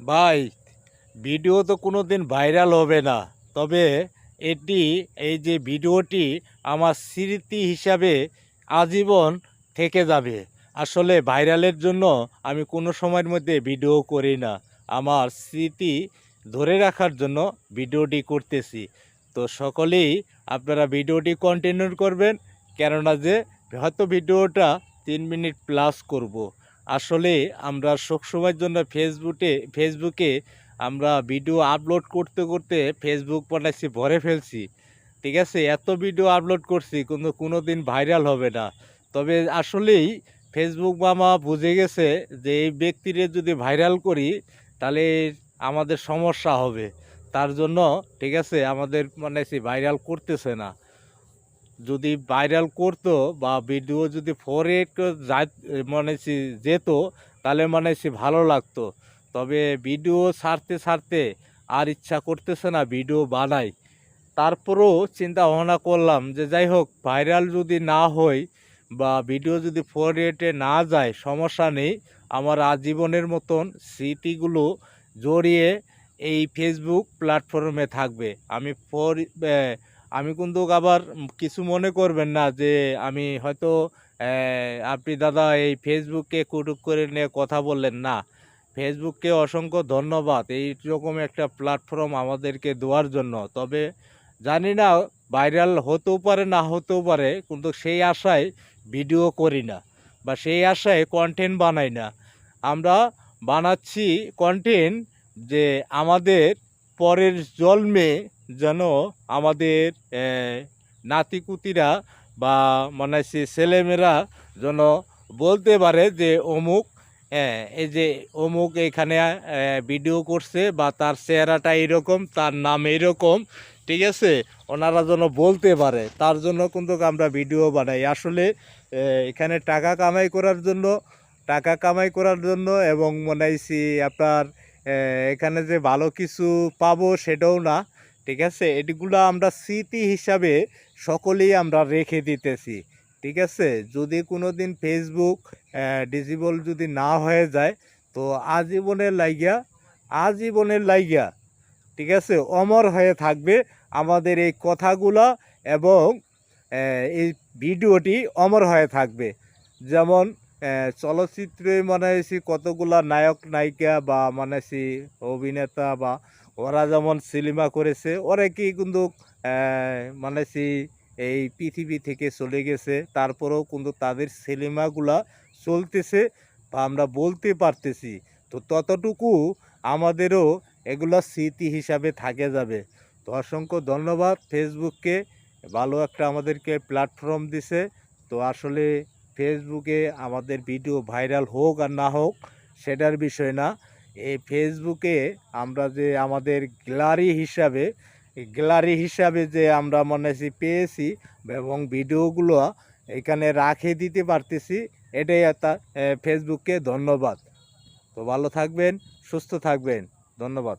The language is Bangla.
ভাই, ভিডিও তো কোনো দিন ভাইরাল হবে না। তবে এটি, এই যে ভিডিওটি আমার স্মৃতি হিসাবে আজীবন থেকে যাবে। আসলে ভাইরালের জন্য আমি কোনো সময়ের মধ্যে ভিডিও করি না। আমার স্মৃতি ধরে রাখার জন্য ভিডিওটি করতেছি। তো সকলেই আপনারা ভিডিওটি কন্টিনিউ করবেন, কেননা যে হয়তো ভিডিওটা তিন মিনিট প্লাস করব। আসলে আমরা সবসময়ের জন্য ফেসবুকে ফেসবুকে আমরা ভিডিও আপলোড করতে করতে ফেসবুক বানাইছি, ভরে ফেলছি। ঠিক আছে? এত ভিডিও আপলোড করছি, কিন্তু কোনো দিন ভাইরাল হবে না। তবে আসলেই ফেসবুক মামা বুঝে গেছে যে এই ব্যক্তিরে যদি ভাইরাল করি, তাহলে আমাদের সমস্যা হবে। তার জন্য, ঠিক আছে? আমাদের মানে সে ভাইরাল করতেছে না। যদি ভাইরাল করতো বা ভিডিও যদি ফোরে মানে যেত, তাহলে মানে সে ভালো লাগতো। তবে ভিডিও ছাড়তে ছাড়তে আর ইচ্ছা করতেছে না ভিডিও বানাই। তারপরেও চিন্তা ভাবনা করলাম যে যাই হোক ভাইরাল যদি না হয় বা ভিডিও যদি ফোর রেটে না যায়, সমস্যা নেই। আমার আজীবনের মতন স্মৃতিগুলো জড়িয়ে এই ফেসবুক প্ল্যাটফর্মে থাকবে। আমি ফোর আমি কিন্তু আবার কিছু মনে করবেন না যে আমি হয়তো আপনি দাদা এই ফেসবুককে কুটুক করে নিয়ে কথা বললেন। না ফেসবুককে অসংখ্য ধন্যবাদ। এই রকম একটা প্ল্যাটফর্ম আমাদেরকে দেওয়ার জন্য। তবে জানি না ভাইরাল হতেও পারে, না হতেও পারে, কিন্তু সেই আশায় ভিডিও করি না বা সেই আশায় কন্টেন্ট বানাই না। আমরা বানাচ্ছি কন্টেন্ট যে আমাদের পরের জন্মে যেন আমাদের নাতিকুতিরা বা মানে সে ছেলেমেয়েরা যেন বলতে পারে যে অমুক এই যে অমুক এখানে ভিডিও করছে বা তার চেহারাটা এরকম, তার নাম এরকম, ঠিক আছে? ওনারা যেন বলতে পারে। তার জন্য কিন্তু আমরা ভিডিও বানাই। আসলে এখানে টাকা কামাই করার জন্য, টাকা কামাই করার জন্য এবং মনে হয়েছি আপনার এখানে যে ভালো কিছু পাবো সেটাও না। ঠিক আছে? এটিগুলো আমরা স্মৃতি হিসাবে সকলেই আমরা রেখে দিতেছি, ঠিক আছে? যদি কোনো দিন ফেসবুক ডিজিবল যদি না হয়ে যায়, তো আজীবনের লাইগা আজীবনের লাইগা, ঠিক আছে? অমর হয়ে থাকবে আমাদের এই কথাগুলো এবং এই ভিডিওটি অমর হয়ে থাকবে। যেমন চলচ্চিত্রে মানে কতগুলা নায়ক নায়িকা বা মানে অভিনেতা বা ওরা যেমন সিনেমা করেছে কি কিন্তু মানে সেই এই পৃথিবী থেকে চলে গেছে, তারপরেও কিন্তু তাদের সিনেমাগুলা চলতেছে বা আমরা বলতে পারতেছি। তো ততটুকু আমাদেরও এগুলো স্মৃতি হিসাবে থাকে যাবে। তো অসংখ্য ধন্যবাদ ফেসবুককে, ভালো একটা আমাদেরকে প্ল্যাটফর্ম দিছে। তো আসলে ফেসবুকে আমাদের ভিডিও ভাইরাল হোক আর না হোক, সেটার বিষয় না। এই ফেসবুকে আমরা যে আমাদের গ্যালারি হিসাবে গ্যালারি হিসাবে যে আমরা মনে পেয়েছি এবং ভিডিওগুলো এখানে রাখে দিতে পারতেছি এটাই আহ, ফেসবুককে ধন্যবাদ। তো ভালো থাকবেন সুস্থ থাকবেন ধন্যবাদ।